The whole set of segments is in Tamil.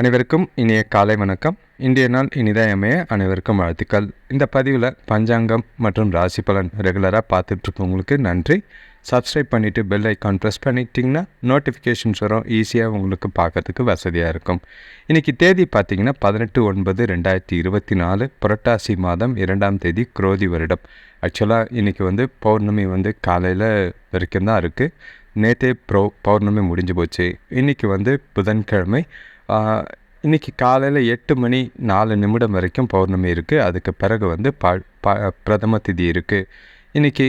அனைவருக்கும் இனிய காலை வணக்கம். இன்றைய நாள் இனிதாக அமைய அனைவருக்கும் வாழ்த்துக்கள். இந்த பதிவில் பஞ்சாங்கம் மற்றும் ராசி பலன் ரெகுலராக பார்த்துட்ருக்கவங்களுக்கு நன்றி. சப்ஸ்கிரைப் பண்ணிவிட்டு பெல் ஐக்கான் ப்ரெஸ் பண்ணிட்டீங்கன்னா நோட்டிஃபிகேஷன்ஸ் வரும். ஈஸியாக உங்களுக்கு பார்க்கறதுக்கு வசதியாக இருக்கும். இன்றைக்கி தேதி பார்த்தீங்கன்னா பதினெட்டு ஒன்பது ரெண்டாயிரத்தி இருபத்தி நாலு. புரட்டாசி மாதம் இரண்டாம் தேதி குரோதி வருடம். ஆக்சுவலாக இன்றைக்கி வந்து பௌர்ணமி வந்து காலையில் வரைக்கும் தான் இருக்குது நேற்றே ப்ரோ பௌர்ணமி முடிஞ்சு போச்சு. இன்றைக்கி வந்து புதன்கிழமை. இன்றைக்கி இன்னைக்கு காலையில் எட்டு மணி நாலு நிமிடம் வரைக்கும் பௌர்ணமி இருக்குது அதுக்கு பிறகு வந்து ப ப பிரதம திதி இருக்குது இன்றைக்கி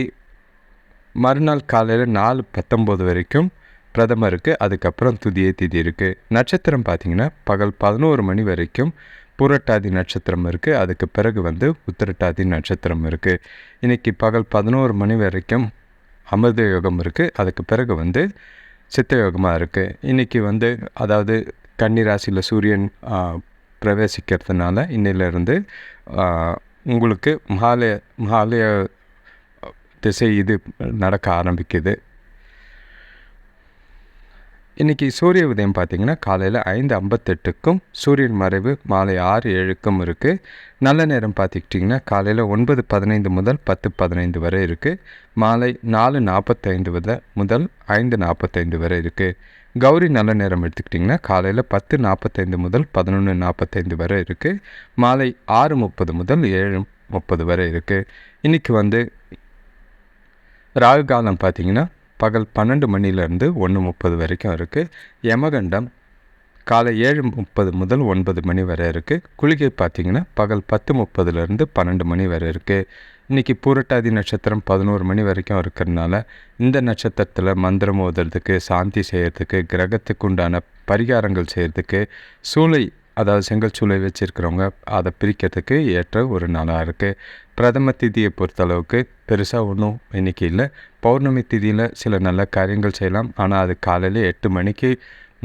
மறுநாள் காலையில் நாலு பத்தொம்போது வரைக்கும் பிரதமர் இருக்குது அதுக்கப்புறம் துதிய திதி இருக்குது நட்சத்திரம் பார்த்திங்கன்னா பகல் பதினோரு மணி வரைக்கும் புரட்டாதி நட்சத்திரம் இருக்குது அதுக்கு பிறகு வந்து உத்திரட்டாதி நட்சத்திரம் இருக்குது இன்றைக்கி பகல் பதினோரு மணி வரைக்கும் அமிர்த யோகம் இருக்குது அதுக்கு பிறகு வந்து சித்த யோகமாக இருக்குது இன்றைக்கி வந்து அதாவது கன்னி ராசியில் சூரியன் பிரவேசிக்கிறதுனால இன்னிலிருந்து உங்களுக்கு மகாலய மகாலய திசை இது நடக்க ஆரம்பிக்குது. இன்றைக்கி சூரிய உதயம் பார்த்திங்கன்னா காலையில் ஐந்து ஐம்பத்தெட்டுக்கும் சூரியன் மறைவு மாலை ஆறு ஏழுக்கும் இருக்குது நல்ல நேரம் பார்த்துக்கிட்டிங்கன்னா காலையில் ஒன்பது பதினைந்து முதல் பத்து பதினைந்து வரை இருக்குது மாலை நாலு நாற்பத்தைந்து முதல் ஐந்து நாற்பத்தைந்து வரை இருக்குது கௌரி நல்ல நேரம் எடுத்துக்கிட்டிங்கன்னா காலையில் பத்து நாற்பத்தைந்து முதல் பதினொன்று நாற்பத்தைந்து வரை இருக்குது மாலை ஆறு முப்பது முதல் ஏழு முப்பது வரை இருக்குது இன்றைக்கி வந்து ராகு காலம் பார்த்தீங்கன்னா பகல் பன்னெண்டு மணிலேருந்து ஒன்று முப்பது வரைக்கும் இருக்குது யமகண்டம் காலை ஏழு முப்பது முதல் ஒன்பது மணி வரை இருக்குது குளிகை பார்த்திங்கன்னா பகல் பத்து முப்பதுலேருந்து பன்னெண்டு மணி வரை இருக்குது இன்றைக்கி பூரட்டாதி நட்சத்திரம் பதினோரு மணி வரைக்கும் இருக்கிறதுனால இந்த நட்சத்திரத்தில் மந்திரம் ஓதுறதுக்கு சாந்தி செய்கிறதுக்கு கிரகத்துக்கு உண்டான பரிகாரங்கள் செய்கிறதுக்கு சூளை அதாவது செங்கல் சூளை வச்சுருக்கிறவங்க அதை பிரிக்கிறதுக்கு ஏற்ற ஒரு நாளாக இருக்குது பிரதம திதியை பொறுத்தளவுக்கு பெருசாக ஒன்றும் இன்னைக்கு இல்லை. பௌர்ணமி திதியில் சில நல்ல காரியங்கள் செய்யலாம். ஆனால் அது காலையில் எட்டு மணிக்கு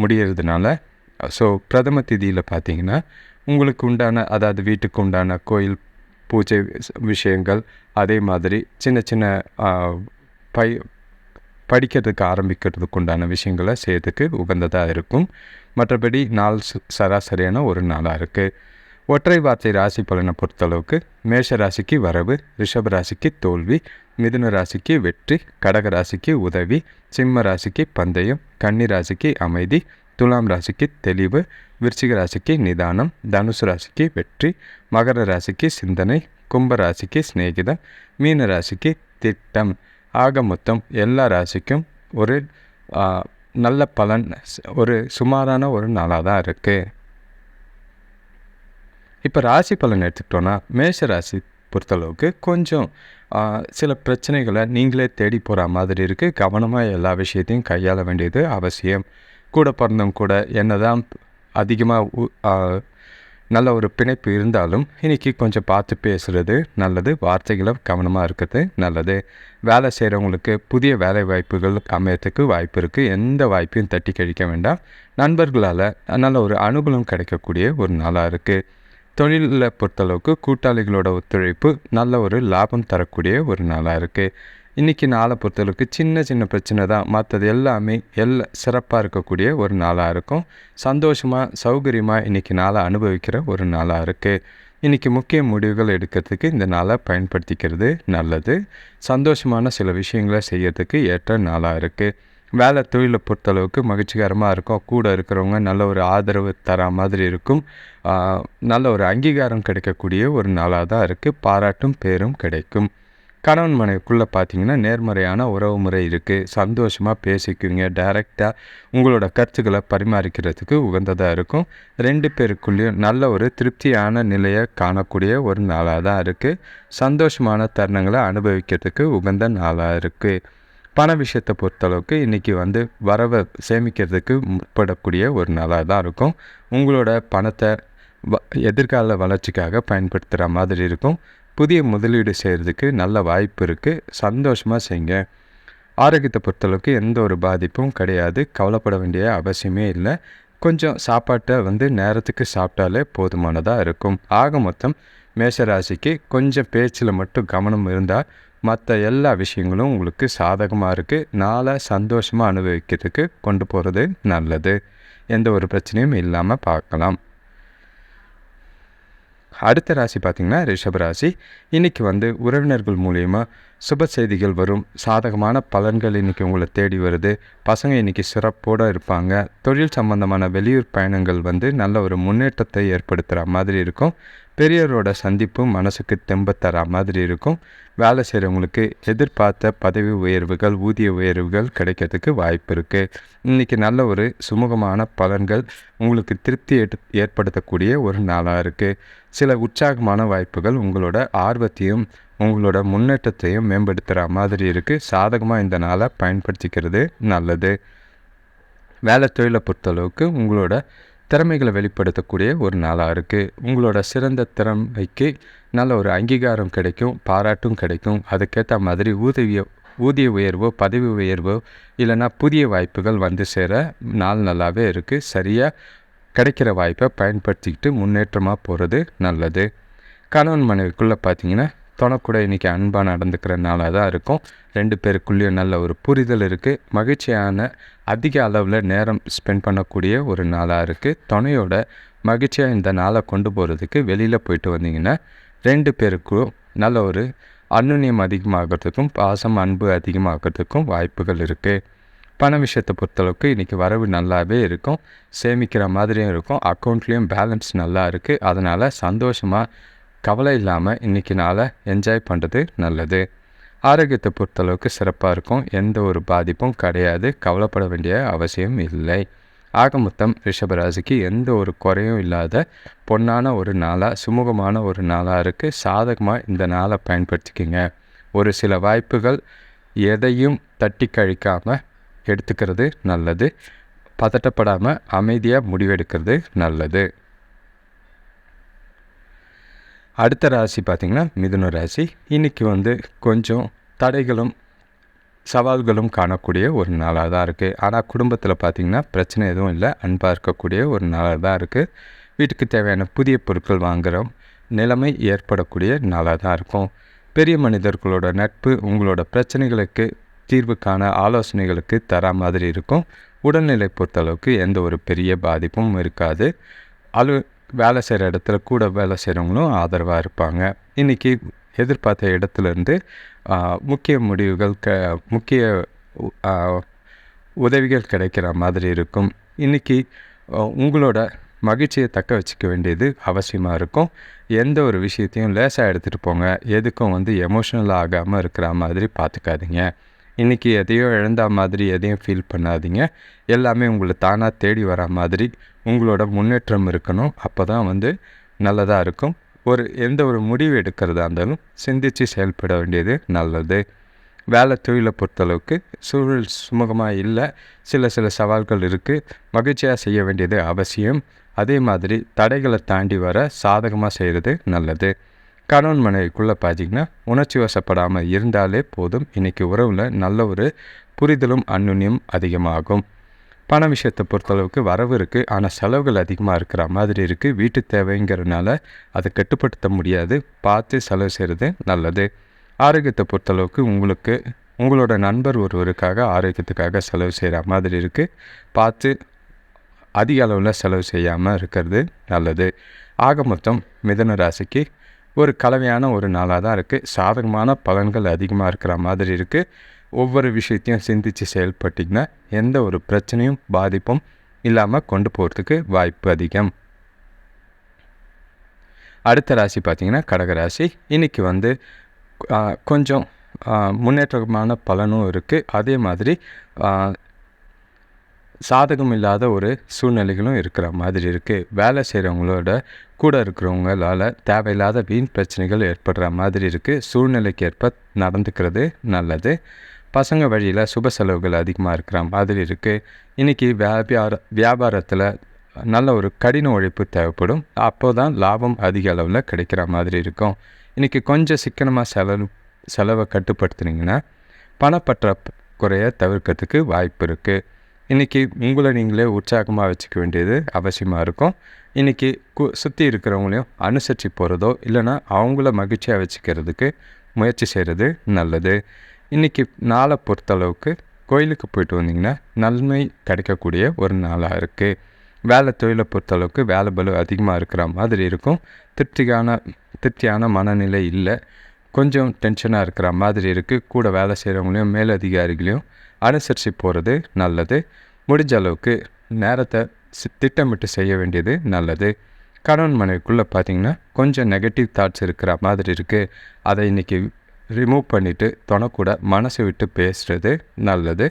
முடியறதுனால ஸோ பிரதம திதியில் பார்த்தீங்கன்னா உங்களுக்கு உண்டான அதாவது வீட்டுக்கு உண்டான கோயில் பூஜை விஷயங்கள் அதே மாதிரி சின்ன சின்ன பை படிக்கிறதுக்கு ஆரம்பிக்கிறதுக்கு உண்டான விஷயங்களை செய்யறதுக்கு உகந்ததாக இருக்கும். மற்றபடி நாள் சராசரியான ஒரு நாளாக இருக்குது ஒற்றை வார்த்தை ராசி பலனை பொறுத்தளவுக்கு மேஷ ராசிக்கு வரவு ரிஷப ராசிக்கு தோல்வி மிதுன ராசிக்கு வெற்றி கடக ராசிக்கு உதவி சிம்ம ராசிக்கு பந்தயம் கன்னி ராசிக்கு அமைதி துலாம் ராசிக்கு தெளிவு விருச்சிக ராசிக்கு நிதானம் தனுசு ராசிக்கு வெற்றி மகர ராசிக்கு சிந்தனை கும்ப ராசிக்கு சிநேகிதம் மீன ராசிக்கு திட்டம். ஆக மொத்தம் எல்லா ராசிக்கும் ஒரு நல்ல பலன் ஒரு சுமாரான ஒரு நாளாக தான் இருக்குது இப்போ ராசி பலன் எடுத்துக்கிட்டோன்னா மேஷ ராசி பொறுத்தளவுக்கு கொஞ்சம் சில பிரச்சனைகளை நீங்களே தேடி போகிற மாதிரி இருக்குது கவனமாக எல்லா விஷயத்தையும் கையாள வேண்டியது அவசியம். கூட பிறந்தவங்க கூட என்னதான் அதிகமாக நல்ல ஒரு பிணைப்பு இருந்தாலும் இன்றைக்கி கொஞ்சம் பார்த்து பேசுகிறது நல்லது வார்த்தைகளை கவனமாக இருக்கிறது நல்லது. வேலை செய்கிறவங்களுக்கு புதிய வேலை வாய்ப்புகள் அமையறதுக்கு வாய்ப்பு இருக்குது எந்த வாய்ப்பையும் தட்டி கழிக்க வேண்டாம். நண்பர்களால் நல்ல ஒரு அனுகூலம் கிடைக்கக்கூடிய ஒரு நாளாக இருக்குது தொழிலில் பொறுத்தளவுக்கு கூட்டாளிகளோட ஒத்துழைப்பு நல்ல ஒரு லாபம் தரக்கூடிய ஒரு நாளாக இருக்குது இன்றைக்கி நாளை பொறுத்தளவுக்கு சின்ன சின்ன பிரச்சனை தான். மற்றது எல்லாமே எல்லா சிறப்பாக இருக்கக்கூடிய ஒரு நாளாக இருக்கும். சந்தோஷமாக சௌகரியமாக இன்றைக்கி நாளை அனுபவிக்கிற ஒரு நாளாக இருக்குது இன்றைக்கி முக்கிய முடிவுகள் எடுக்கிறதுக்கு இந்த நாளை பயன்படுத்திக்கிறது நல்லது. சந்தோஷமான சில விஷயங்களை செய்கிறதுக்கு ஏற்ற நாளாக இருக்குது வேலை தொழிலை பொறுத்தளவுக்கு மகிழ்ச்சிகரமாக இருக்கும். கூட இருக்கிறவங்க நல்ல ஒரு ஆதரவு தர மாதிரி இருக்கும். நல்ல ஒரு அங்கீகாரம் கிடைக்கக்கூடிய ஒரு நாளாக தான் இருக்குது பாராட்டும் பேரும் கிடைக்கும். கணவன் மனைவிக்குள்ளே பார்த்தீங்கன்னா நேர்மறையான உறவு முறை இருக்குது சந்தோஷமாக பேசிக்குவீங்க. டைரெக்டாக உங்களோட கருத்துக்களை பரிமாறிக்கிறதுக்கு உகந்ததாக இருக்கும். ரெண்டு பேருக்குள்ளேயும் நல்ல ஒரு திருப்தியான நிலையை காணக்கூடிய ஒரு நாளாக தான் இருக்குது சந்தோஷமான தருணங்களை அனுபவிக்கிறதுக்கு உகந்த நாளாக இருக்குது பண விஷயத்தை பொறுத்தளவுக்கு இன்றைக்கி வந்து வரவை சேமிக்கிறதுக்கு முற்படக்கூடிய ஒரு நாளாக தான் இருக்கும். உங்களோட பணத்தை வ எதிர்கால வளர்ச்சிக்காக பயன்படுத்துகிற மாதிரி இருக்கும். புதிய முதலீடு செய்கிறதுக்கு நல்ல வாய்ப்பு இருக்குது சந்தோஷமாக செய்யுங்க ஆரோக்கியத்தை பொறுத்தளவுக்கு எந்த ஒரு பாதிப்பும் கிடையாது. கவலைப்பட வேண்டிய அவசியமே இல்லை. கொஞ்சம் சாப்பாட்டை வந்து நேரத்துக்கு சாப்பிட்டாலே போதுமானதாக இருக்கும். ஆக மொத்தம் மேஷராசிக்கு கொஞ்சம் பேச்சில் மட்டும் கவனம் இருந்தால் மற்ற எல்லா விஷயங்களும் உங்களுக்கு சாதகமாக இருக்குது நாளை சந்தோஷமாக அனுபவிக்கிறதுக்கு கொண்டு போகிறது நல்லது. எந்த ஒரு பிரச்சனையும் இல்லாமல் பார்க்கலாம். அடுத்த ராசி பார்த்திங்கன்னா ரிஷபராசி இன்றைக்கி வந்து உறவினர்கள் மூலயமா சுப செய்திகள் வரும். சாதகமான பலன்கள் இன்றைக்கி உங்களை தேடி வருது. பசங்க இன்றைக்கி சிறப்போடு இருப்பாங்க. தொழில் சம்பந்தமான வெளியூர் பயணங்கள் வந்து நல்ல ஒரு முன்னேற்றத்தை ஏற்படுத்துகிற மாதிரி இருக்கும். பெரியரோட சந்திப்பு மனசுக்கு தெம்ப தர மாதிரி இருக்கும். வேலை செய்கிறவங்களுக்கு எதிர்பார்த்த பதவி உயர்வுகள் ஊதிய உயர்வுகள் கிடைக்கிறதுக்கு வாய்ப்பு இருக்குது இன்றைக்கி நல்ல ஒரு சுமூகமான பலன்கள் உங்களுக்கு திருப்தி ஏற்படுத்தக்கூடிய ஒரு நாளாக இருக்குது சில உற்சாகமான வாய்ப்புகள் உங்களோட ஆர்வத்தையும் உங்களோட முன்னேற்றத்தையும் மேம்படுத்துகிற மாதிரி இருக்குது சாதகமாக இந்த நாளை பயன்படுத்திக்கிறது நல்லது. வேலை தொழிலை பொறுத்தளவுக்கு உங்களோட திறமைகளை வெளிப்படுத்தக்கூடிய ஒரு நாளாக இருக்குது உங்களோட சிறந்த திறமைக்கு நல்ல ஒரு அங்கீகாரம் கிடைக்கும் பாராட்டும் கிடைக்கும். அதுக்கேற்ற மாதிரி ஊதிய ஊதிய உயர்வோ பதவி உயர்வோ இல்லைன்னா புதிய வாய்ப்புகள் வந்து சேர நாள் நல்லாவே இருக்குது சரியாக கிடைக்கிற வாய்ப்பை பயன்படுத்திக்கிட்டு முன்னேற்றமாக போகிறது நல்லது. கணவன் மனைவிக்குள்ளே பார்த்தீங்கன்னா துணக்கூட இன்றைக்கி அன்பாக நடந்துக்கிற நாளாக தான் இருக்கும். ரெண்டு பேருக்குள்ளேயும் நல்ல ஒரு புரிதல் இருக்குது மகிழ்ச்சியான அதிக அளவில் நேரம் ஸ்பெண்ட் பண்ணக்கூடிய ஒரு நாளாக இருக்குது துணையோட மகிழ்ச்சியாக இந்த நாளை கொண்டு போகிறதுக்கு வெளியில் போயிட்டு வந்தீங்கன்னா ரெண்டு பேருக்கும் நல்ல ஒரு அன்னுண்ணியம் அதிகமாகிறதுக்கும் பாசம் அன்பு அதிகமாகிறதுக்கும் வாய்ப்புகள் இருக்குது பண விஷயத்தை பொறுத்தளவுக்கு இன்றைக்கி வரவு நல்லாவே இருக்கும். சேமிக்கிற மாதிரியும் இருக்கும். அக்கௌண்ட்லேயும் பேலன்ஸ் நல்லா இருக்குது அதனால் சந்தோஷமாக கவலை இல்லாமல் இன்றைக்கி நாளை என்ஜாய் பண்ணுறது நல்லது. ஆரோக்கியத்தை பொறுத்தளவுக்கு சிறப்பாக இருக்கும். எந்த ஒரு பாதிப்பும் கிடையாது. கவலைப்பட வேண்டிய அவசியம் இல்லை. ஆக மொத்தம் ரிஷபராசிக்கு எந்த ஒரு குறையும் இல்லாத பொன்னான ஒரு நாளாக சுமூகமான ஒரு நாளாக இருக்குது சாதகமாக இந்த நாளை பயன்படுத்திக்கிங்க. ஒரு சில வாய்ப்புகள் எதையும் தட்டி கழிக்காமல் எடுத்துக்கிறது நல்லது. பதட்டப்படாமல் அமைதியாக முடிவெடுக்கிறது நல்லது. அடுத்த ராசி பார்த்திங்கன்னா மிதுன ராசி. இன்றைக்கி வந்து கொஞ்சம் தடைகளும் சவால்களும் காணக்கூடிய ஒரு நாளாக தான் இருக்குது ஆனால் குடும்பத்தில் பார்த்திங்கன்னா பிரச்சனை எதுவும் இல்லை. அன்பாக இருக்கக்கூடிய ஒரு நாளாக தான் இருக்குது வீட்டுக்கு தேவையான புதிய பொருட்கள் வாங்குகிற நிலைமை ஏற்படக்கூடிய நாளாக தான் இருக்கும். பெரிய மனிதர்களோட நட்பு உங்களோட பிரச்சனைகளுக்கு தீர்வுக்கான ஆலோசனைகளுக்கு தர மாதிரி இருக்கும். உடல்நிலை பொறுத்தளவுக்கு எந்த ஒரு பெரிய பாதிப்பும் இருக்காது. அலு வேலை செய்கிற இடத்துல கூட வேலை செய்கிறவங்களும் ஆதரவாக இருப்பாங்க. இன்றைக்கி எதிர்பார்த்த இடத்துலேருந்து முக்கிய முடிவுகள் க முக்கிய உதவிகள் கிடைக்கிற மாதிரி இருக்கும். இன்றைக்கி உங்களோட மகிழ்ச்சியை தக்க வச்சுக்க வேண்டியது அவசியமாக இருக்கும். எந்த ஒரு விஷயத்தையும் லேசாக எடுத்துகிட்டு போங்க. எதுக்கும் வந்து எமோஷ்னல் ஆகாமல் இருக்கிற மாதிரி பார்த்துக்காதீங்க இன்றைக்கி எதையோ இழந்த மாதிரி எதையும் ஃபீல் பண்ணாதீங்க. எல்லாமே உங்களை தானாக தேடி வர மாதிரி உங்களோட முன்னேற்றம் இருக்கணும். அப்போ தான் வந்து நல்லதாக இருக்கும். ஒரு எந்த ஒரு முடிவு எடுக்கிறதா இருந்தாலும் சிந்தித்து செயல்பட வேண்டியது நல்லது. வேலை தொழிலை பொறுத்தளவுக்கு சூழல் சுமூகமாக இல்லை. சில சில சவால்கள் இருக்குது மகிழ்ச்சியாக செய்ய வேண்டியது அவசியம். அதே மாதிரி தடைகளை தாண்டி வர சாதகமாக செய்கிறது நல்லது. கணவன் மனைவிக்குள்ளே பார்த்தீங்கன்னா உணர்ச்சி வசப்படாமல் இருந்தாலே போதும். இன்றைக்கி உறவில் நல்ல ஒரு புரிதலும் அன்னுண்ணியும் அதிகமாகும். பண விஷயத்தை பொறுத்தளவுக்கு வரவு இருக்குது ஆனால் செலவுகள் அதிகமாக இருக்கிற மாதிரி இருக்குது வீட்டு தேவைங்கிறதுனால அதை கட்டுப்படுத்த முடியாது. பார்த்து செலவு செய்கிறது நல்லது. ஆரோக்கியத்தை பொறுத்தளவுக்கு உங்களுக்கு உங்களோட நண்பர் ஒருவருக்காக ஆரோக்கியத்துக்காக செலவு செய்கிற மாதிரி இருக்குது பார்த்து அதிக அளவில் செலவு செய்யாமல் இருக்கிறது நல்லது. ஆக மொத்தம் மிதன ராசிக்கு ஒரு கலவையான ஒரு நாளாக தான் இருக்குது சாதகமான பலன்கள் அதிகமாக இருக்கிற மாதிரி இருக்குது ஒவ்வொரு விஷயத்தையும் சிந்தித்து செயல்பட்டிங்கன்னா எந்த ஒரு பிரச்சனையும் பாதிப்பும் இல்லாமல் கொண்டு போகிறதுக்கு வாய்ப்பு அதிகம். அடுத்த ராசி பார்த்திங்கன்னா கடகராசி இன்றைக்கி வந்து கொஞ்சம் முன்னேற்றமான பலனும் இருக்குது அதே மாதிரி சாதகம் இல்லாத ஒரு சூழ்நிலைகளும் இருக்கிற மாதிரி இருக்குது வேலை செய்கிறவங்களோட கூட இருக்கிறவங்களால் தேவையில்லாத வீண் பிரச்சனைகள் ஏற்படுற மாதிரி இருக்குது சூழ்நிலைக்கு ஏற்ப நடந்துக்கிறது நல்லது. பசங்க வழியில் சுப செலவுகள் அதிகமாக இருக்கிற மாதிரி இருக்குது இன்றைக்கி வியாபார வியாபாரத்தில் நல்ல ஒரு கடின உழைப்பு தேவைப்படும். அப்போ தான் லாபம் அதிக அளவில் கிடைக்கிற மாதிரி இருக்கும். இன்றைக்கி கொஞ்சம் சிக்கனமாக செலவு செலவை கட்டுப்படுத்துனீங்கன்னா பணப்பற்றாக்குறையை தவிர்க்கிறதுக்கு வாய்ப்பு இருக்குது இன்றைக்கி உங்களை நீங்களே உற்சாகமாக வச்சுக்க வேண்டியது அவசியமாக இருக்கும். இன்றைக்கி கு சுற்றி இருக்கிறவங்களையும் அனுசரித்து போகிறதோ இல்லைனா அவங்கள மகிழ்ச்சியாக வச்சுக்கிறதுக்கு முயற்சி செய்கிறது நல்லது. இன்றைக்கி நாளை பொறுத்தளவுக்கு கோயிலுக்கு போயிட்டு வந்தீங்கன்னா நன்மை கிடைக்கக்கூடிய ஒரு நாளாக இருக்குது வேலை தொழிலை பொறுத்தளவுக்கு வேலை பலு அதிகமாக இருக்கிற மாதிரி இருக்கும். திருப்தியான திருப்தியான மனநிலை இல்லை. கொஞ்சம் டென்ஷனாக இருக்கிற மாதிரி இருக்குது கூட வேலை செய்கிறவங்களையும் மேலதிகாரிகளையும் அனுசரித்து போகிறது நல்லது. முடிஞ்ச அளவுக்கு நேரத்தை திட்டமிட்டு செய்ய வேண்டியது நல்லது. கணவன் மனைவிக்குள்ளே பார்த்தீங்கன்னா கொஞ்சம் நெகட்டிவ் தாட்ஸ் இருக்கிற மாதிரி இருக்குது அதை இன்றைக்கி ரிமூவ் பண்ணிவிட்டு தொணக்கூட மனசை விட்டு பேசுகிறது நல்லது.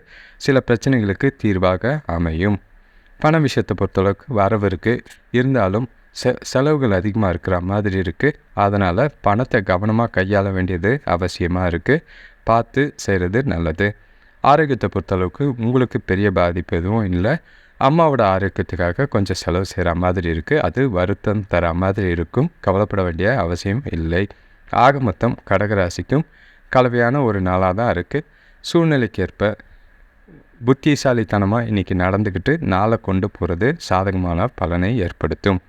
சில பிரச்சனைகளுக்கு தீர்வாக அமையும். பண விஷயத்தை பொறுத்தளவுக்கு வரவு இருக்குது இருந்தாலும் செ செலவுகள் அதிகமாக இருக்கிற மாதிரி இருக்குது அதனால் பணத்தை கவனமாக கையாள வேண்டியது அவசியமாக இருக்குது பார்த்து செய்கிறது நல்லது. ஆரோக்கியத்தை பொறுத்தளவுக்கு உங்களுக்கு பெரிய பாதிப்பு எதுவும் இல்லை. அம்மாவோட ஆரோக்கியத்துக்காக கொஞ்சம் செலவு செய்கிற மாதிரி இருக்குது அது வருத்தம் தர மாதிரி இருக்கும். கவலைப்பட வேண்டிய அவசியம் இல்லை. ஆக மொத்தம் கடகராசிக்கும் கலவையான ஒரு நாளாக தான் இருக்குது சூழ்நிலைக்கேற்ப புத்திசாலித்தனமாக இன்றைக்கி நடந்துக்கிட்டு நாளை கொண்டு போகிறது சாதகமான பலனை ஏற்படுத்தும்.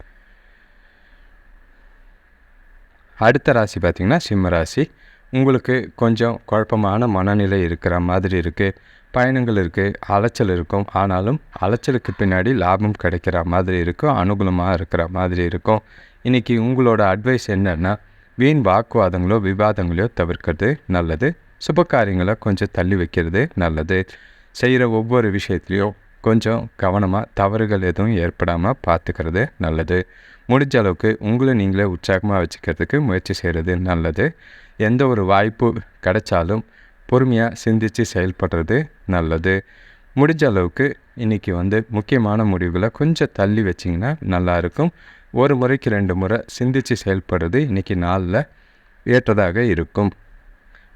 அடுத்த ராசி பார்த்திங்கன்னா சிம்ம ராசி. உங்களுக்கு கொஞ்சம் குழப்பமான மனநிலை இருக்கிற மாதிரி இருக்குது பயணங்கள் இருக்குது அலைச்சல் இருக்கும். ஆனாலும் அலைச்சலுக்கு பின்னாடி லாபம் கிடைக்கிற மாதிரி இருக்கும். அனுகூலமாக இருக்கிற மாதிரி இருக்கும். இன்றைக்கி உங்களோட அட்வைஸ் என்னன்னா வீண் வாக்குவாதங்களோ விவாதங்களோ தவிர்க்கிறது நல்லது. சுப காரியங்களை கொஞ்சம் தள்ளி வைக்கிறது நல்லது. செய்கிற ஒவ்வொரு விஷயத்துலையும் கொஞ்சம் கவனமாக தவறுகள் எதுவும் ஏற்படாமல் பார்த்துக்கிறது நல்லது. முடிஞ்ச அளவுக்கு உங்களை நீங்களே உற்சாகமாக வச்சுக்கிறதுக்கு முயற்சி செய்கிறது நல்லது. எந்த ஒரு வாய்ப்பு கிடைச்சாலும் பொறுமையாக சிந்தித்து செயல்படுறது நல்லது. முடிஞ்ச அளவுக்கு இன்றைக்கி வந்து முக்கியமான முடிவுகளை கொஞ்சம் தள்ளி வச்சிங்கன்னா நல்லாயிருக்கும் ஒரு முறைக்கு ரெண்டு முறை சிந்தித்து செயல்படுறது இன்றைக்கி நாளில் ஏற்றதாக இருக்கும்.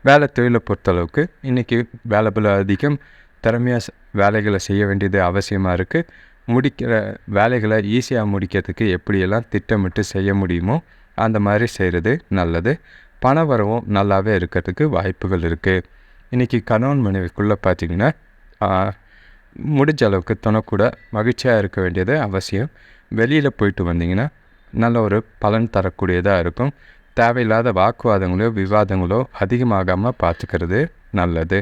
வேலை தொழிலை பொறுத்தளவுக்கு இன்றைக்கி வேலை அதிகம் திறமையாக வேலைகளை செய்ய வேண்டியது அவசியமாக இருக்குது முடிக்கிற வேலைகளை ஈஸியாக முடிக்கிறதுக்கு எப்படியெல்லாம் திட்டமிட்டு செய்ய முடியுமோ அந்த மாதிரி செய்கிறது நல்லது. பண வரவும் நல்லாவே இருக்கிறதுக்கு வாய்ப்புகள் இருக்குது இன்றைக்கி கணவன் மனைவிக்குள்ளே பார்த்தீங்கன்னா முடிஞ்ச அளவுக்கு துணக்கூட மகிழ்ச்சியாக இருக்க வேண்டியது அவசியம். வெளியில் போயிட்டு வந்தீங்கன்னா நல்ல ஒரு பலன் தரக்கூடியதாக இருக்கும். தேவையில்லாத வாக்குவாதங்களோ விவாதங்களோ அதிகமாகாமல் பார்த்துக்கிறது நல்லது.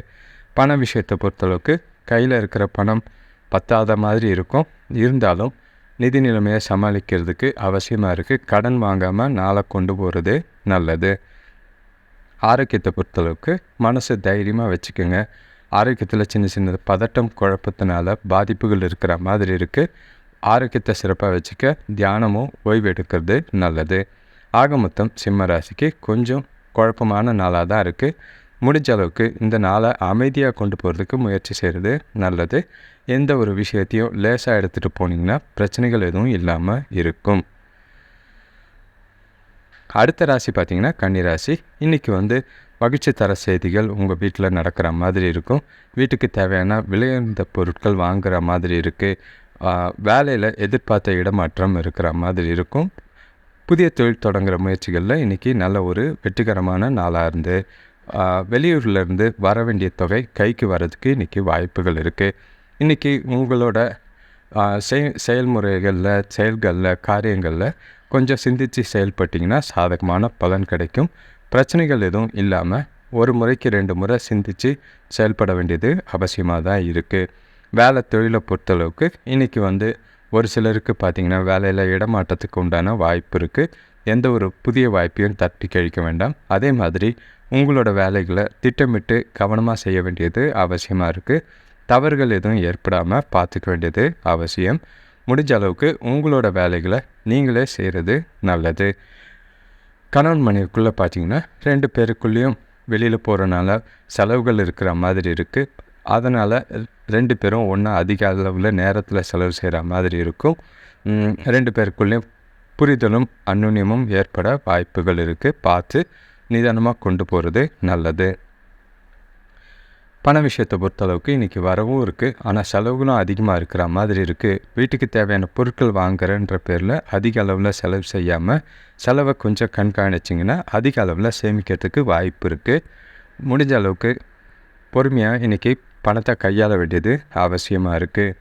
பண விஷயத்தை பொறுத்தளவுக்கு கையில் இருக்கிற பணம் பத்தாத மாதிரி இருக்கும். இருந்தாலும் நிதி நிலைமையை சமாளிக்கிறதுக்கு அவசியமாக இருக்குது கடன் வாங்காமல் நாளை கொண்டு போகிறது நல்லது. ஆரோக்கியத்தை பொறுத்தளவுக்கு மனசை தைரியமாக வச்சுக்கோங்க. ஆரோக்கியத்தில் சின்ன சின்ன பதட்டம் குழப்பத்தினால பாதிப்புகள் இருக்கிற மாதிரி இருக்குது ஆரோக்கியத்தை சிறப்பாக வச்சுக்க தியானமும் ஓய்வு எடுக்கிறது நல்லது. ஆக மொத்தம் சிம்ம ராசிக்கு கொஞ்சம் குழப்பமான நாளாக தான் இருக்குது முடிஞ்ச அளவுக்கு இந்த நாளை அமைதியாக கொண்டு போகிறதுக்கு முயற்சி செய்கிறது நல்லது. எந்த ஒரு விஷயத்தையும் லேசாக எடுத்துகிட்டு போனீங்கன்னா பிரச்சனைகள் எதுவும் இல்லாமல் இருக்கும். அடுத்த ராசி பார்த்தீங்கன்னா கன்னிராசி இன்றைக்கி வந்து மகிழ்ச்சி தர செய்திகள் உங்கள் வீட்டில் நடக்கிற மாதிரி இருக்கும். வீட்டுக்கு தேவையான விலையுயர்ந்த பொருட்கள் வாங்குகிற மாதிரி இருக்குது வேலையில் எதிர்பார்த்த இடமாற்றம் இருக்கிற மாதிரி இருக்கும். புதிய தொழில் தொடங்குகிற முயற்சிகளில் இன்றைக்கி நல்ல ஒரு வெற்றிகரமான நாளாக இருந்து வெளியூர்லேருந்து வர வேண்டிய தொகை கைக்கு வர்றதுக்கு இன்றைக்கி வாய்ப்புகள் இருக்குது இன்றைக்கி உங்களோட செய் செயல்முறைகளில் செயல்களில் காரியங்களில் கொஞ்சம் சிந்தித்து செயல்பட்டிங்கன்னா சாதகமான பலன் கிடைக்கும். பிரச்சனைகள் எதுவும் இல்லாமல் ஒரு முறைக்கு ரெண்டு முறை சிந்தித்து செயல்பட வேண்டியது அவசியமாக தான் இருக்குது வேலை தொழிலை பொறுத்தளவுக்கு இன்றைக்கி வந்து ஒரு சிலருக்கு பார்த்திங்கன்னா வேலையில் இடமாற்றத்துக்கு உண்டான வாய்ப்பு இருக்குது எந்த ஒரு புதிய வாய்ப்பையும் தட்டி கழிக்க வேண்டாம். அதே மாதிரி உங்களோட வேலைகளை திட்டமிட்டு கவனமாக செய்ய வேண்டியது அவசியமாக இருக்குது தவறுகள் எதுவும் ஏற்படாமல் பார்த்துக்க வேண்டியது அவசியம். முடிஞ்ச அளவுக்கு உங்களோட வேலைகளை நீங்களே செய்கிறது நல்லது. கணவன் மனைவிக்குள்ளே பார்த்தீங்கன்னா ரெண்டு பேருக்குள்ளேயும் வெளியில் போகிறனால செலவுகள் இருக்கிற மாதிரி இருக்குது அதனால் ரெண்டு பேரும் ஒன்றா அதிக அளவில் நேரத்தில் செலவு செய்கிற மாதிரி இருக்கும். ரெண்டு பேருக்குள்ளேயும் புரிதலும் அந்யுன்யமும் ஏற்பட வாய்ப்புகள் இருக்குது பார்த்து நிதானமாக கொண்டு போகிறது நல்லது. பண விஷயத்தை பொறுத்தளவுக்கு இன்றைக்கி வரவும் இருக்குது ஆனால் செலவுகளும் அதிகமாக இருக்கிற மாதிரி இருக்குது வீட்டுக்கு தேவையான பொருட்கள் வாங்குறன்ற பேரில் அதிக அளவில் செலவு செய்யாமல் செலவை கொஞ்சம் கண்காணிச்சிங்கன்னா அதிக அளவில் சேமிக்கிறதுக்கு வாய்ப்பு இருக்குது முடிஞ்ச அளவுக்கு பொறுமையாக இன்றைக்கி பணத்தை கையாள வேண்டியது அவசியமாக இருக்குது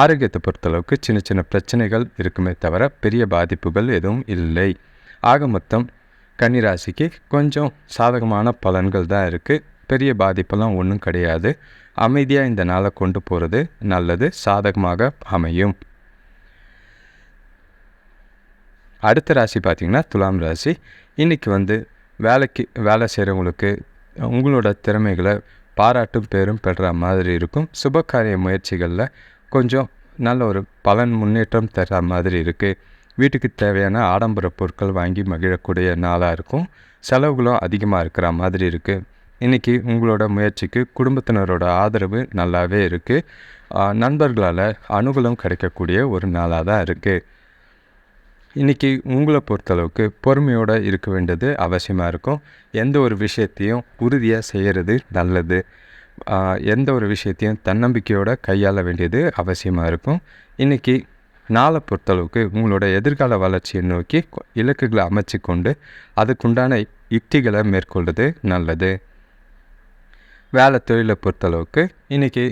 ஆரோக்கியத்தை பொறுத்தளவுக்கு சின்ன சின்ன பிரச்சனைகள் இருக்குமே தவிர பெரிய பாதிப்புகள் எதுவும் இல்லை. ஆக மொத்தம் கன்னிராசிக்கு கொஞ்சம் சாதகமான பலன்கள் தான் இருக்குது பெரிய பாதிப்பெல்லாம் ஒன்றும் கிடையாது. அமைதியாக இந்த நாளை கொண்டு போகிறது நல்லது சாதகமாக அமையும். அடுத்த ராசி பார்த்திங்கன்னா துலாம் ராசி. இன்றைக்கி வந்து வேலைக்கு வேலை செய்கிறவங்களுக்கு உங்களோட திறமைகளை பாராட்டும் பேரும் பெறுற மாதிரி இருக்கும். சுபகாரிய முயற்சிகளில் கொஞ்சம் நல்ல ஒரு பலன் முன்னேற்றம் தர்ற மாதிரி இருக்குது வீட்டுக்கு தேவையான ஆடம்பர பொருட்கள் வாங்கி மகிழக்கூடிய நாளாக இருக்கும். செலவுகளும் அதிகமாக இருக்கிற மாதிரி இருக்குது இன்றைக்கி உங்களோட முயற்சிக்கு குடும்பத்தினரோட ஆதரவு நல்லாவே இருக்குது நண்பர்களால் அனுகூலம் கிடைக்கக்கூடிய ஒரு நாளாக தான் இருக்குது இன்றைக்கி உங்களை பொறுத்தளவுக்கு பொறுமையோடு இருக்க வேண்டியது அவசியமாக இருக்கும். எந்த ஒரு விஷயத்தையும் உறுதியாக செய்கிறது நல்லது. எந்த ஒரு விஷயத்தையும் தன்னம்பிக்கையோடு கையாள வேண்டியது அவசியமாக இருக்கும். இன்றைக்கி நாளை பொறுத்தளவுக்கு உங்களோட எதிர்கால வளர்ச்சியை நோக்கி இலக்குகளை அமைச்சு கொண்டு அதுக்குண்டான யுக்திகளை மேற்கொள்வது நல்லது. வேலை தொழிலை பொறுத்தளவுக்கு இன்றைக்கி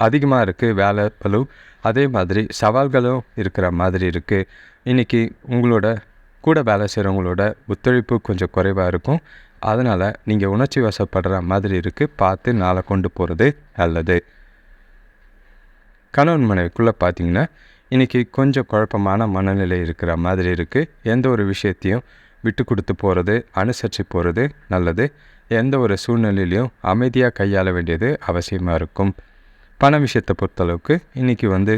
அதிகமாக இருக்குது வேலை பலு அதே மாதிரி சவால்களும் இருக்கிற மாதிரி இருக்குது இன்றைக்கி உங்களோட கூட வேலை செய்கிறவங்களோட ஒத்துழைப்பு கொஞ்சம் குறைவாக இருக்கும். அதனால் நீங்கள் உணர்ச்சி வசப்படுற மாதிரி இருக்குது பார்த்து நாளை கொண்டு போகிறது நல்லது. கணவன் மனைவிக்குள்ளே பார்த்தீங்கன்னா இன்றைக்கி கொஞ்சம் குழப்பமான மனநிலை இருக்கிற மாதிரி இருக்குது எந்த ஒரு விஷயத்தையும் விட்டு கொடுத்து போகிறது அனுசரித்து போகிறது நல்லது. எந்த ஒரு சூழ்நிலையிலையும் அமைதியாக கையாள வேண்டியது அவசியமாக இருக்கும். பண விஷயத்தை பொறுத்தளவுக்கு இன்றைக்கி வந்து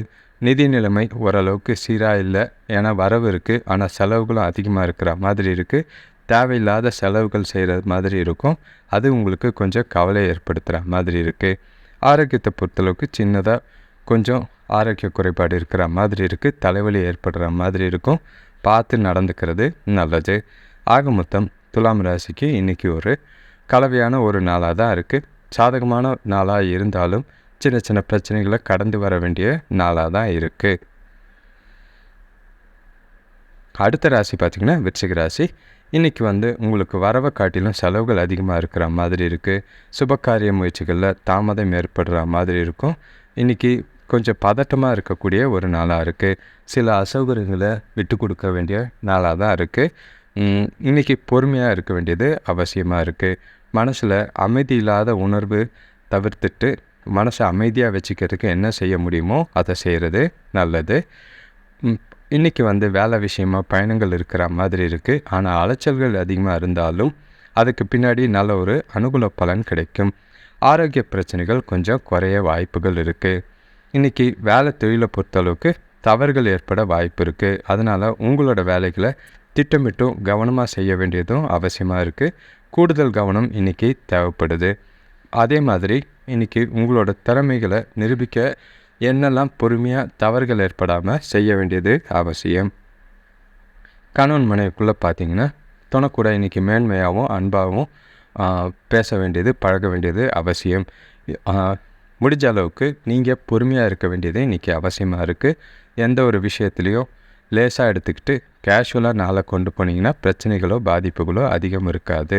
நிதி நிலைமை ஓரளவுக்கு சீராக இல்லை. ஏன்னா வரவு இருக்குது ஆனால் செலவுகளும் அதிகமாக இருக்கிற மாதிரி இருக்குது தேவையில்லாத செலவுகள் செய்கிற மாதிரி இருக்கும். அது உங்களுக்கு கொஞ்சம் கவலை ஏற்படுத்துகிற மாதிரி இருக்குது ஆரோக்கியத்தை பொறுத்தளவுக்கு சின்னதாக கொஞ்சம் ஆரோக்கிய குறைபாடு இருக்கிற மாதிரி இருக்குது தலைவலி ஏற்படுற மாதிரி இருக்கும். பார்த்து நடந்துக்கிறது நல்லது. ஆக மொத்தம் துலாம் ராசிக்கு இன்றைக்கி ஒரு கலவையான ஒரு நாளாக தான் இருக்குது சாதகமான நாளாக இருந்தாலும் சின்ன சின்ன பிரச்சனைகளை கடந்து வர வேண்டிய நாளாக தான் இருக்குது அடுத்த ராசி பார்த்திங்கன்னா விருச்சிக ராசி. இன்றைக்கி வந்து உங்களுக்கு வரவை காட்டிலும் செலவுகள் அதிகமாக இருக்கிற மாதிரி இருக்குது சுபகாரிய முயற்சிகளில் தாமதம் ஏற்படுற மாதிரி இருக்கும். இன்றைக்கி கொஞ்சம் பதட்டமாக இருக்கக்கூடிய ஒரு நாளாக இருக்குது சில அசௌகரியங்களை விட்டு கொடுக்க வேண்டிய நாளாக தான் இருக்குது இன்றைக்கி பொறுமையாக இருக்க வேண்டியது அவசியமாக இருக்குது மனசில் அமைதி இல்லாத உணர்வு தவிர்த்துட்டு மனசை அமைதியாக வச்சுக்கிறதுக்கு என்ன செய்ய முடியுமோ அதை செய்கிறது நல்லது. இன்றைக்கி வந்து வேலை விஷயமாக பயணங்கள் இருக்கிற மாதிரி இருக்குது ஆனால் அலைச்சல்கள் அதிகமாக இருந்தாலும் அதுக்கு பின்னாடி நல்ல ஒரு அனுகூல பலன் கிடைக்கும். ஆரோக்கிய பிரச்சனைகள் கொஞ்சம் குறைய வாய்ப்புகள் இருக்குது இன்றைக்கி வேலை தொழிலை பொறுத்தளவுக்கு தவறுகள் ஏற்பட வாய்ப்பு இருக்குது அதனால் உங்களோட வேலைகளை திட்டமிட்டும் கவனமாக செய்ய வேண்டியதும் அவசியமாக இருக்குது கூடுதல் கவனம் இன்றைக்கி தேவைப்படுது. அதே மாதிரி இன்றைக்கி உங்களோட திறமைகளை நிரூபிக்க என்னெல்லாம் பொறுமையாக தவறுகள் ஏற்படாமல் செய்ய வேண்டியது அவசியம்? கணவன் மனைவிக்குள்ளே பார்த்தீங்கன்னா துணைக்கூட இன்றைக்கி மேன்மையாகவும் அன்பாகவும் பேச வேண்டியது பழக வேண்டியது அவசியம். முடிஞ்ச அளவுக்கு நீங்கள் பொறுமையாக இருக்க வேண்டியது இன்றைக்கி அவசியமாக இருக்குது எந்த ஒரு விஷயத்துலையும் லேசாக எடுத்துக்கிட்டு கேஷுவலாக நாளை கொண்டு போனீங்கன்னா பிரச்சனைகளோ பாதிப்புகளோ அதிகம் இருக்காது.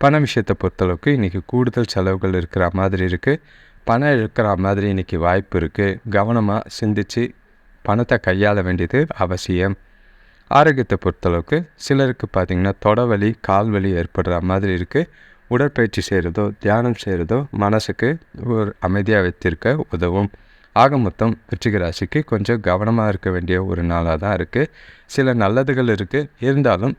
பண விஷயத்தை பொறுத்தளவுக்கு இன்றைக்கி கூடுதல் செலவுகள் இருக்கிற மாதிரி இருக்குது பணம் இருக்கிற மாதிரி இன்றைக்கி வாய்ப்பு இருக்குது கவனமாக சிந்தித்து பணத்தை கையாள வேண்டியது அவசியம். ஆரோக்கியத்தை பொறுத்தளவுக்கு சிலருக்கு பார்த்திங்கன்னா தொடவலி கால் வலி ஏற்படுற மாதிரி இருக்குது உடற்பயிற்சி செய்கிறதோ தியானம் செய்கிறதோ மனசுக்கு ஒரு அமைதியாக வைத்திருக்க உதவும். ஆக மொத்தம் விருச்சிக ராசிக்கு கொஞ்சம் கவனமாக இருக்க வேண்டிய ஒரு நாளாக தான் இருக்குது சில நல்லதுகள் இருக்குது இருந்தாலும்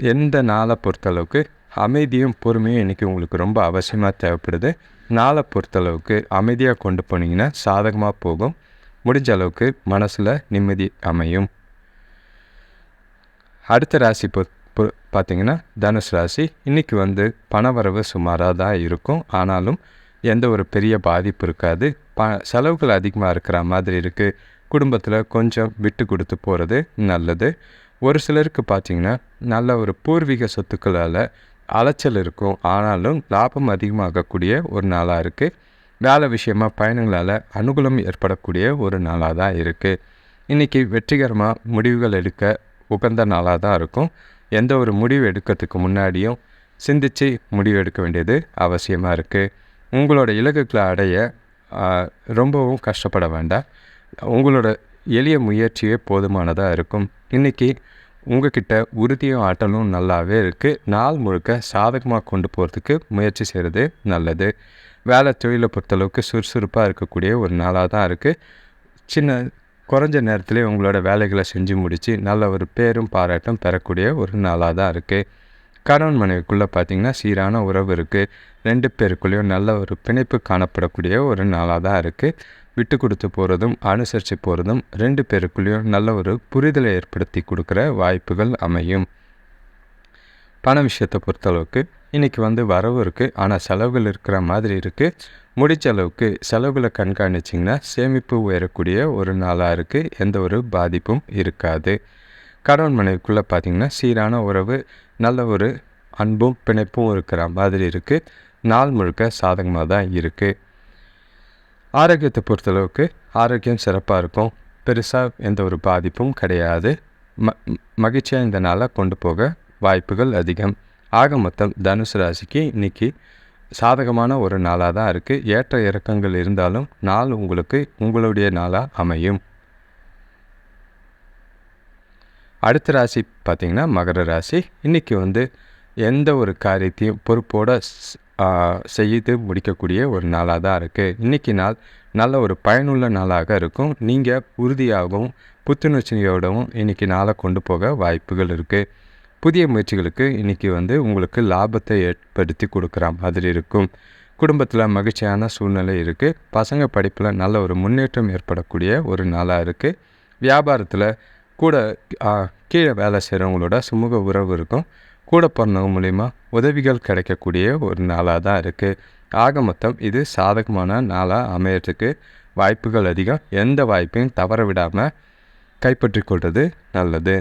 எந்த நாளை பொறுத்தளவுக்கு அமைதியும் பொறுமையும் இன்றைக்கி உங்களுக்கு ரொம்ப அவசியமாக தேவைப்படுது. நாளை பொறுத்தளவுக்கு அமைதியாக கொண்டு போனீங்கன்னா சாதகமாக போகும். முடிஞ்ச அளவுக்கு மனசில் நிம்மதி அமையும். அடுத்த ராசி பொ பார்த்திங்கன்னா தனுஷ் ராசி. இன்றைக்கி வந்து பணவரவு சுமாராக தான் இருக்கும். ஆனாலும் எந்த ஒரு பெரிய பாதிப்பு இருக்காது. ப செலவுகள் அதிகமாக இருக்கிற மாதிரி இருக்குது குடும்பத்தில் கொஞ்சம் விட்டு கொடுத்து போகிறது நல்லது. ஒரு சிலருக்கு பார்த்திங்கன்னா நல்ல ஒரு பூர்வீக சொத்துக்களால் அலைச்சல் இருக்கும். ஆனாலும் லாபம் அதிகமாகக்கூடிய ஒரு நாளாக இருக்குது வேலை விஷயமாக பயணங்களால் அனுகூலம் ஏற்படக்கூடிய ஒரு நாளாக தான் இருக்குது இன்றைக்கி வெற்றிகரமாக முடிவுகள் எடுக்க உகந்த நாளாக தான் இருக்கும். எந்த ஒரு முடிவு எடுக்கிறதுக்கு முன்னாடியும் சிந்தித்து முடிவு எடுக்க வேண்டியது அவசியமாக இருக்குது உங்களோட இலக்குகளை அடைய ரொம்பவும் கஷ்டப்பட வேண்டாம். உங்களோட எளிய முயற்சியே போதுமானதாக இருக்கும். இன்றைக்கி உங்ககிட்ட உறுதியும் ஆற்றலும் நல்லாவே இருக்குது நாள் முழுக்க சாதகமாக கொண்டு போகிறதுக்கு முயற்சி செய்கிறது நல்லது. வேலை தொழிலை பொறுத்தளவுக்கு சுறுசுறுப்பாக இருக்கக்கூடிய ஒரு நாளாக தான் இருக்குது சின்ன குறைஞ்ச நேரத்திலே உங்களோட வேலைகளை செஞ்சு முடித்து நல்ல ஒரு பேரும் பாராட்டும் பெறக்கூடிய ஒரு நாளாக தான் இருக்குது கணவன் மனைவிக்குள்ளே பார்த்திங்கன்னா சீரான உறவு இருக்குது ரெண்டு பேருக்குள்ளேயும் நல்ல ஒரு பிணைப்பு காணப்படக்கூடிய ஒரு நாளாக தான் இருக்குது விட்டு கொடுத்து போகிறதும் அனுசரித்து போகிறதும் ரெண்டு பேருக்குள்ளேயும் நல்ல ஒரு புரிதலை ஏற்படுத்தி கொடுக்குற வாய்ப்புகள் அமையும். பண விஷயத்தை பொறுத்தளவுக்கு இன்றைக்கி வந்து வரவு இருக்குது ஆனால் செலவுகள் இருக்கிற மாதிரி இருக்குது முடிச்ச அளவுக்கு செலவுகளை கண்காணிச்சிங்கன்னா சேமிப்பு உயரக்கூடிய ஒரு நாளாக இருக்குது எந்த ஒரு பாதிப்பும் இருக்காது. கணவன் மனைவிக்குள்ளே பார்த்திங்கன்னா சீரான உறவு நல்ல ஒரு அன்பும் பிணைப்பும் இருக்கிற மாதிரி இருக்குது நாள் முழுக்க சாதகமாக தான் இருக்குது ஆரோக்கியத்தை பொறுத்தளவுக்கு ஆரோக்கியம் சிறப்பாக இருக்கும். பெருசாக எந்த ஒரு பாதிப்பும் கிடையாது. ம மகிழ்ச்சியாக இந்த நாளாக கொண்டு போக வாய்ப்புகள் அதிகம். ஆக மொத்தம் தனுசு ராசிக்கு இன்றைக்கி சாதகமான ஒரு நாளாக தான் இருக்குது ஏற்ற இறக்கங்கள் இருந்தாலும் நாள் உங்களுக்கு உங்களுடைய நாளாக அமையும். அடுத்த ராசி பார்த்திங்கன்னா மகர ராசி. இன்றைக்கி வந்து எந்த ஒரு காரியத்தையும் பொறுப்போடு செய்து முடிக்கக்கூடிய ஒரு நாளாக தான் இருக்குது இன்றைக்கி நாள் நல்ல ஒரு பயனுள்ள நாளாக இருக்கும். நீங்கள் உறுதியாகவும் புத்துணர்ச்சியோடவும் இன்றைக்கி நாளை கொண்டு போக வாய்ப்புகள் இருக்குது புதிய முயற்சிகளுக்கு இன்றைக்கி வந்து உங்களுக்கு லாபத்தை ஏற்படுத்தி கொடுக்குற மாதிரி இருக்கும். குடும்பத்தில் மகிழ்ச்சியான சூழ்நிலை இருக்குது பசங்க படிப்பில் நல்ல ஒரு முன்னேற்றம் ஏற்படக்கூடிய ஒரு நாளாக இருக்குது வியாபாரத்தில் கூட கீழே வேலை செய்கிறவங்களோட சுமூக உறவு இருக்கும். கூட பிறந்தவங்க மூலிமா உதவிகள் கிடைக்கக்கூடிய ஒரு நாளாக தான் இருக்குது ஆக மொத்தம் இது சாதகமான நாளாக அமையறதுக்கு வாய்ப்புகள் அதிகம். எந்த வாய்ப்பையும் தவற விடாமல் கைப்பற்றி கொள்வது நல்லது.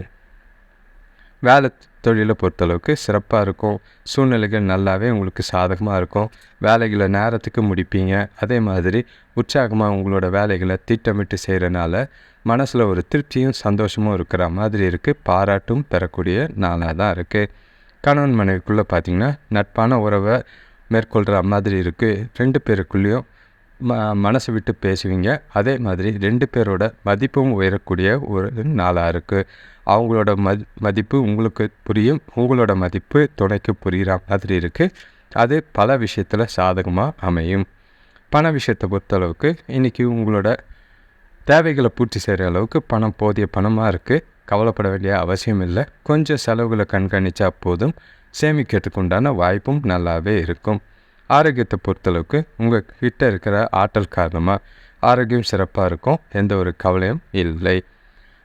வேலை தொழிலை பொறுத்தளவுக்கு சிறப்பாக இருக்கும். சூழ்நிலைகள் நல்லாவே உங்களுக்கு சாதகமாக இருக்கும். வேலைகளை நேரத்துக்கு முடிப்பீங்க. அதே மாதிரி உற்சாகமாக உங்களோட வேலைகளை திட்டமிட்டு செய்கிறனால மனசில் ஒரு திருப்தியும் சந்தோஷமும் இருக்கிற மாதிரி இருக்குது பாராட்டும் பெறக்கூடிய நாளாக தான் இருக்குது கணவன் மனைவிக்குள்ளே பார்த்திங்கன்னா நட்பான உறவை மேற்கொள்கிற மாதிரி இருக்குது ரெண்டு பேருக்குள்ளேயும் ம மனசை விட்டு பேசுவீங்க. அதே மாதிரி ரெண்டு பேரோட மதிப்பும் உயரக்கூடிய ஒரு நாளாக இருக்குது அவங்களோட மதி மதிப்பு உங்களுக்கு புரியும். உங்களோட மதிப்பு துணைக்கு புரிகிற மாதிரி இருக்குது அது பல விஷயத்தில் சாதகமாக அமையும். பண விஷயத்தை பொறுத்தளவுக்கு இன்றைக்கி உங்களோட தேவைகளை பூர்த்தி செய்கிற அளவுக்கு பணம் போதிய பணமாக இருக்குது கவலைப்பட வேண்டிய அவசியம் இல்லை. கொஞ்சம் செலவுகளை கண்காணித்தா போதும். சேமிக்கிறதுக்கு உண்டான வாய்ப்பும் நல்லாவே இருக்கும். ஆரோக்கியத்தை பொறுத்தளவுக்கு உங்கள் கிட்டே இருக்கிற ஆற்றல் காரணமாக ஆரோக்கியம் சிறப்பாக இருக்கும். எந்த ஒரு கவலையும் இல்லை.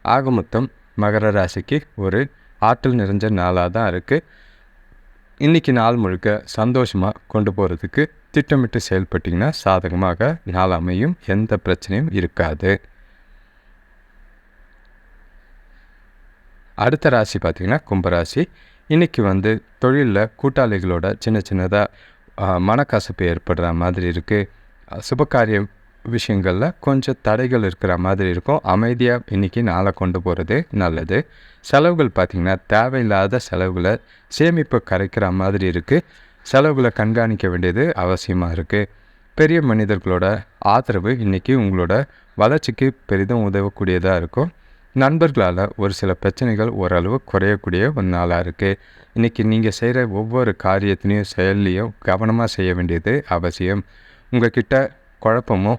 ஆக மொத்தம் மகர ராசிக்கு ஒரு ஆற்றல் நிறைஞ்ச நாளாக தான் இருக்குது இன்றைக்கி நாள் முழுக்க சந்தோஷமாக கொண்டு போகிறதுக்கு திட்டமிட்டு செயல்பட்டிங்கன்னா சாதகமாக நாள் அமையும். எந்த பிரச்சனையும் இருக்காது. அடுத்த ராசி பார்த்திங்கன்னா கும்பராசி. இன்றைக்கி வந்து தொழிலில் கூட்டாளிகளோட சின்ன சின்னதாக மனக்கசப்பு ஏற்படுற மாதிரி இருக்குது சுபகாரிய விஷயங்களில் கொஞ்சம் தடைகள் இருக்கிற மாதிரி இருக்கும். அமைதியாக இன்றைக்கி நாளை கொண்டு போகிறது நல்லது. செலவுகள் பார்த்திங்கன்னா தேவையில்லாத செலவுகளை சேமிப்பு கரைக்கிற மாதிரி இருக்குது செலவுகளை கண்காணிக்க வேண்டியது அவசியமாக இருக்குது பெரிய மனிதர்களோட ஆதரவு இன்றைக்கி உங்களோட வளர்ச்சிக்கு பெரிதும் உதவக்கூடியதாக இருக்கும். நண்பர்களால் ஒரு சில பிரச்சனைகள் ஓரளவு குறையக்கூடிய ஒரு நாளாக இருக்குது இன்றைக்கி நீங்கள் செய்கிற ஒவ்வொரு காரியத்திலையும் செயல்லையும் கவனமாக செய்ய வேண்டியது அவசியம். உங்கள் கிட்ட குழப்பமும்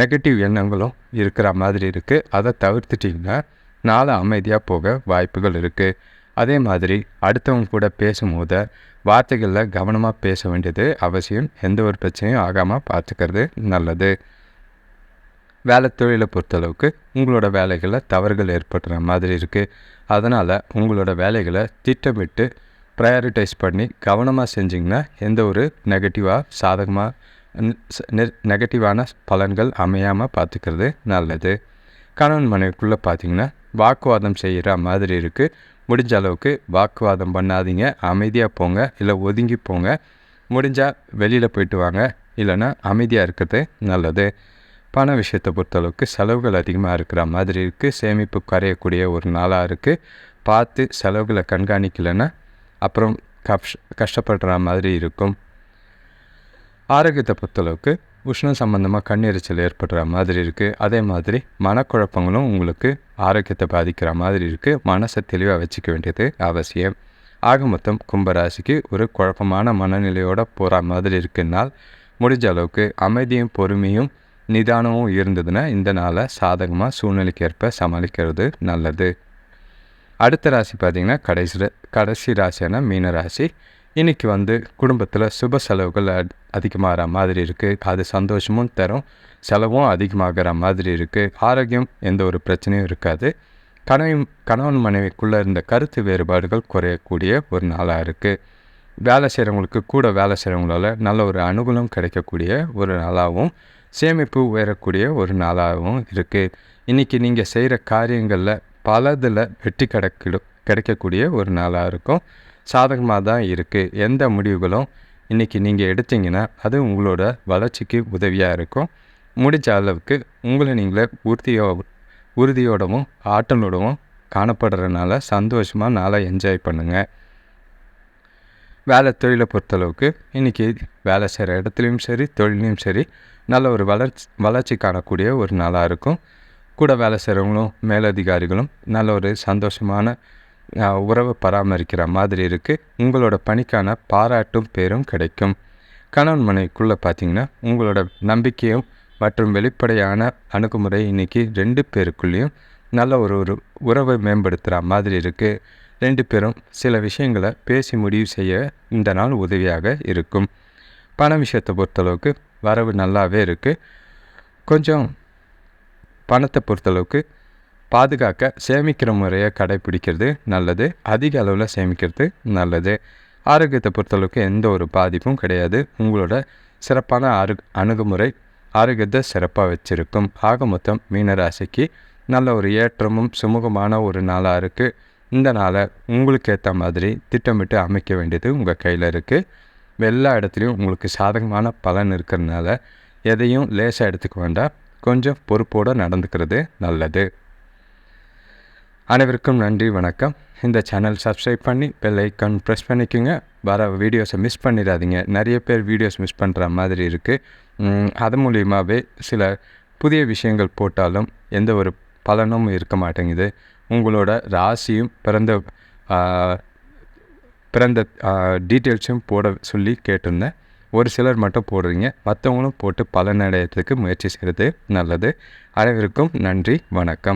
நெகட்டிவ் எண்ணங்களும் இருக்கிற மாதிரி இருக்குது அதை தவிர்த்துட்டிங்கன்னா நாளை அமைதியாக போக வாய்ப்புகள் இருக்குது அதே மாதிரி அடுத்தவங்க கூட பேசும்போது வார்த்தைகளில் கவனமாக பேச வேண்டியது அவசியம். எந்த ஒரு பிரச்சனையும் ஆகாமல் பார்த்துக்கிறது நல்லது. வேலை தொழிலை பொறுத்தளவுக்கு உங்களோட வேலைகளில் தவறுகள் ஏற்படுற மாதிரி இருக்குது அதனால் உங்களோட வேலைகளை திட்டமிட்டு ப்ரையாரிட்டைஸ் பண்ணி கவனமாக செஞ்சிங்கன்னா எந்த ஒரு நெகட்டிவாக சாதகமாக நெகட்டிவான பலன்கள் அமையாமல் பார்த்துக்கிறது நல்லது. கணவன் மனைவிக்குள்ளே பார்த்தீங்கன்னா வாக்குவாதம் செய்கிற மாதிரி இருக்குது முடிஞ்ச அளவுக்கு வாக்குவாதம் பண்ணாதீங்க. அமைதியாக போங்க. இல்லை ஒதுங்கி போங்க. முடிஞ்சால் வெளியில் போயிட்டு வாங்க. இல்லைன்னா அமைதியாக இருக்கிறது நல்லது. பண விஷயத்தை பொறுத்தளவுக்கு செலவுகள் அதிகமாக இருக்கிற மாதிரி இருக்குது சேமிப்பு கரையக்கூடிய ஒரு நாளாக இருக்குது பார்த்து செலவுகளை கண்காணிக்கலைன்னா அப்புறம் கஷ் கஷ்டப்படுற மாதிரி இருக்கும். ஆரோக்கியத்தை பொறுத்தளவுக்கு உஷ்ணம் சம்மந்தமாக கண்ணெரிச்சல் ஏற்படுற மாதிரி இருக்குது அதே மாதிரி மனக்குழப்பங்களும் உங்களுக்கு ஆரோக்கியத்தை பாதிக்கிற மாதிரி இருக்குது மனசை தெளிவாக வச்சுக்க வேண்டியது அவசியம். ஆக மொத்தம் கும்பராசிக்கு ஒரு குழப்பமான மனநிலையோடு போகிற மாதிரி இருக்குன்னால் முடிஞ்ச அளவுக்கு அமைதியும் பொறுமையும் நிதானமும் இருந்ததுன்னா இந்த நாளை சாதகமாக சூழ்நிலைக்கு ஏற்ப சமாளிக்கிறது நல்லது. அடுத்த ராசி பார்த்திங்கன்னா கடைசி கடைசி ராசியான மீன ராசி. இன்றைக்கி வந்து குடும்பத்தில் சுப செலவுகள் அதிகமாகிற மாதிரி இருக்குது அது சந்தோஷமும் தரும் செலவும் அதிகமாகிற மாதிரி இருக்குது ஆரோக்கியம் எந்த ஒரு பிரச்சனையும் இருக்காது. கணவன் கணவன் மனைவிக்குள்ளே இருந்த கருத்து வேறுபாடுகள் குறையக்கூடிய ஒரு நாளாக இருக்குது வேலை செய்கிறவங்களுக்கு கூட வேலை செய்கிறவங்களால நல்ல ஒரு அனுகூலம் கிடைக்கக்கூடிய ஒரு நாளாகவும் சேமிப்பு உயரக்கூடிய ஒரு நாளாகவும் இருக்குது இன்றைக்கி நீங்கள் செய்கிற காரியங்களில் பலதில் வெற்றி கிடக்கிடும் கிடைக்கக்கூடிய ஒரு நாளாக இருக்கும். சாதகமாக தான் இருக்குது எந்த முடிவுகளும் இன்றைக்கி நீங்கள் எடுத்தீங்கன்னா அது உங்களோட வளர்ச்சிக்கு உதவியாக இருக்கும். முடிஞ்ச அளவுக்கு உங்களை நீங்களே உறுதியோ உறுதியோடவும் ஆற்றலோடவும் காணப்படுறதுனால சந்தோஷமாக நாளை என்ஜாய் பண்ணுங்கள் வேலை தொழிலை பொறுத்தளவுக்கு இன்றைக்கி வேலை செய்கிற இடத்துலையும் சரி தொழிலையும் சரி நல்ல ஒரு வளர்ச்சி வளர்ச்சி காணக்கூடிய ஒரு நாளாக இருக்கும். கூட வேலை செய்கிறவங்களும் மேலதிகாரிகளும் நல்ல ஒரு சந்தோஷமான உறவை பராமரிக்கிற மாதிரி இருக்குது உங்களோட பணிக்கான பாராட்டும் பேரும் கிடைக்கும். கணவன் மனைக்குள்ளே பார்த்தீங்கன்னா உங்களோட நம்பிக்கையும் மற்றும் வெளிப்படையான அணுகுமுறை இன்றைக்கி ரெண்டு பேருக்குள்ளேயும் நல்ல ஒரு ஒரு உறவை மேம்படுத்துகிற மாதிரி இருக்குது ரெண்டு பேரும் சில விஷயங்களை பேசி முடிவு செய்ய இந்த நாள் உதவியாக இருக்கும். பண விஷயத்தை பொறுத்தளவுக்கு வரவு நல்லாவே இருக்குது கொஞ்சம் பணத்தை பொறுத்தளவுக்கு பாதுகாக்க சேமிக்கிற முறையை கடைப்பிடிக்கிறது நல்லது. அதிக அளவில் சேமிக்கிறது நல்லது. ஆரோக்கியத்தை பொறுத்தளவுக்கு எந்த ஒரு பாதிப்பும் கிடையாது. உங்களோட சிறப்பான அரு அணுகுமுறை ஆரோக்கியத்தை சிறப்பாக வச்சுருக்கும். ஆக மொத்தம் மீனராசிக்கு நல்ல ஒரு ஏற்றமும் சுமூகமான ஒரு நாளாக இருக்குது இந்த நாளை உங்களுக்கு ஏற்ற மாதிரி திட்டமிட்டு அமைக்க வேண்டியது உங்கள் கையில் இருக்குது எல்லா இடத்துலையும் உங்களுக்கு சாதகமான பலன் இருக்கிறதுனால எதையும் லேசாக எடுத்துக்க வேண்டாம். கொஞ்சம் பொறுப்போடு நடந்துக்கிறது நல்லது. அனைவருக்கும் நன்றி வணக்கம். இந்த சேனல் சப்ஸ்கிரைப் பண்ணி பெல் ஐக்கான் ப்ரெஸ் பண்ணிக்கோங்க. வர வீடியோஸை மிஸ் பண்ணிடாதீங்க. நிறைய பேர் வீடியோஸ் மிஸ் பண்ணுற மாதிரி இருக்குது அது மூலியமாகவே சில புதிய விஷயங்கள் போட்டாலும் எந்த ஒரு பலனும் இருக்க மாட்டேங்குது. உங்களோட ராசியும் பிறந்த பிறந்த டீட்டெயில்ஸும் போட சொல்லி கேட்டிருந்தேன். ஒரு சிலர் மட்டும் போடுறீங்க. மற்றவங்களும் போட்டு பலனடையத்துக்கு முயற்சி செய்கிறது நல்லது. அனைவருக்கும் நன்றி. வணக்கம்.